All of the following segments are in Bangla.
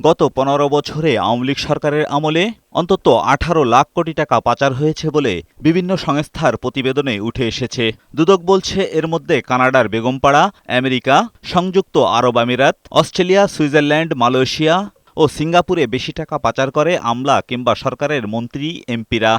গত পনেরো বছরে আওয়ামী লীগ সরকারের আমলে অন্তত আঠারো লাখ কোটি টাকা পাচার হয়েছে বলে বিভিন্ন সংস্থার প্রতিবেদনে উঠে এসেছে। দুদক বলছে, এর মধ্যে কানাডার বেগমপাড়া, আমেরিকা, সংযুক্ত আরব আমিরাত, অস্ট্রেলিয়া, সুইজারল্যান্ড, মালয়েশিয়া ও সিঙ্গাপুরে বেশি টাকা পাচার করে আমলা কিংবা সরকারের মন্ত্রী, এমপিরা।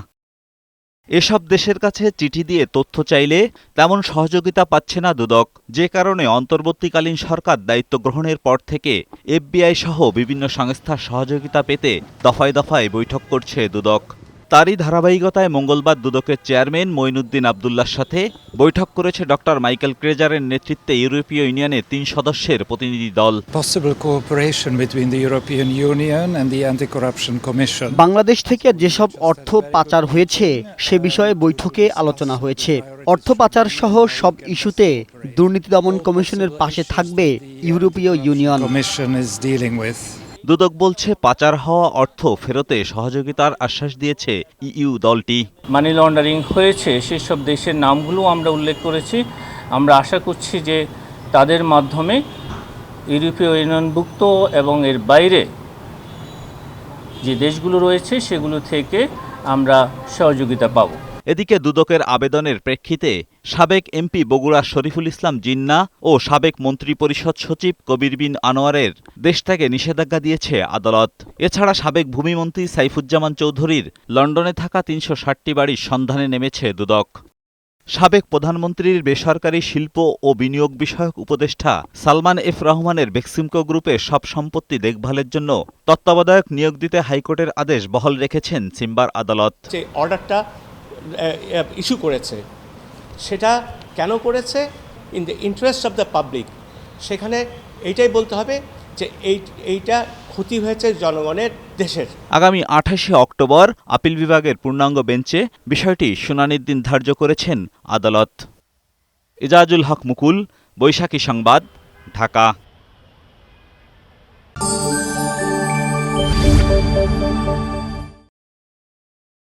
এসব দেশের কাছে চিঠি দিয়ে তথ্য চাইলে তেমন সহযোগিতা পাচ্ছে না দুদক। যে কারণে অন্তর্বর্তীকালীন সরকার দায়িত্ব গ্রহণের পর থেকে এফবিআই সহ বিভিন্ন সংস্থার সহযোগিতা পেতে দফায় দফায় বৈঠক করছে দুদক। তারই ধারাবাহিকতায় মঙ্গলবার দুদকের চেয়ারম্যান মঈনুদ্দিন আবদুল্লার সাথে বৈঠক করেছে ডক্টর মাইকেল ক্রেজারের নেতৃত্বে ইউরোপীয় ইউনিয়নের তিন সদস্যের প্রতিনিধি দল possible cooperation between the European Union and the Anti-Corruption Commission. Bangladesh থেকে যেসব অর্থ পাচার হয়েছে সে বিষয়ে বৈঠকে আলোচনা হয়েছে অর্থ পাচার সহ সব ইস্যুতে দুর্নীতি দমন কমিশনের পাশে থাকবে ইউরোপীয় union Commission is dealing with. Dudok বলছে, পাচার হওয়া অর্থ ফেরতে সহযোগিতার আশ্বাস দিয়েছে ইইউ দলটি। মানি লন্ডারিং হয়েছে, সেসব দেশের নামগুলো আমরা উল্লেখ করেছি। আমরা আশা করছি যে তাদের মাধ্যমে ইউরোপীয় ইউনিয়নভুক্ত এবং এর বাইরে যে দেশগুলো রয়েছে, সেগুলো থেকে আমরা সহযোগিতা পাবো। এদিকে দুদকের আবেদনের প্রেক্ষিতে সাবেক এমপি বগুড়া শরীফুল ইসলাম জিন্না ও সাবেক মন্ত্রিপরিষদ সচিব কবির বিন আনোয়ারের দেশ থেকে নিষেধাজ্ঞা দিয়েছে আদালত। এছাড়া সাবেক ভূমিমন্ত্রী সাইফুজ্জামান চৌধুরীর লন্ডনে থাকা তিনশো ষাটটি বাড়ির সন্ধানে নেমেছে দুদক। সাবেক প্রধানমন্ত্রীর বেসরকারি শিল্প ও বিনিয়োগ বিষয়ক উপদেষ্টা সালমান এফ রহমানের বেক্সিমকো গ্রুপে সব সম্পত্তি দেখভালের জন্য তত্ত্বাবধায়ক নিয়োগ দিতে হাইকোর্টের আদেশ বহাল রেখেছেন সিম্বার আদালত। অর্ডারটা ইস্যু করেছে। সেটা কেন করেছে? In the interest of the public সেখানে এইটাই বলতে হবে যে এই, এইটা ক্ষতি হয়েছে জনগণের দেশের। আগামী আঠাশে অক্টোবর আপিল বিভাগের পূর্ণাঙ্গ বেঞ্চে বিষয়টি শুনানির দিন ধার্য করেছেন আদালত। এজাজুল হক মুকুল, বৈশাখী সংবাদ, ঢাকা।